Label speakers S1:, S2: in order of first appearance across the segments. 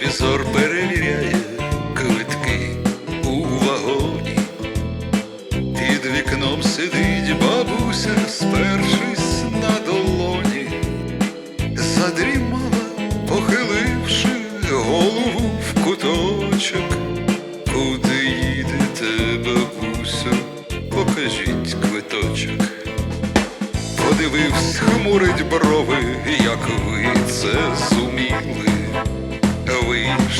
S1: Ревізор перевіряє квитки у вагоні. Під вікном сидить бабуся, спершись на долоні, задрімала, похиливши голову в куточок. Куди їдете, бабусю, покажіть квиточок. Подививсь, хмурить брови, як ви це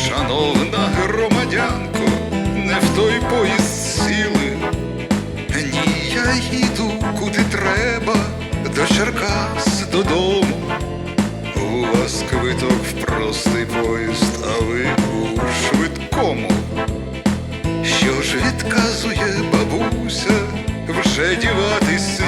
S1: шановна громадянко, не в той поїзд сіли. Ні, я їду куди треба, до Черкас додому. У вас квиток в простий поїзд, а ви у швидкому. Що ж відказує бабуся, вже діватись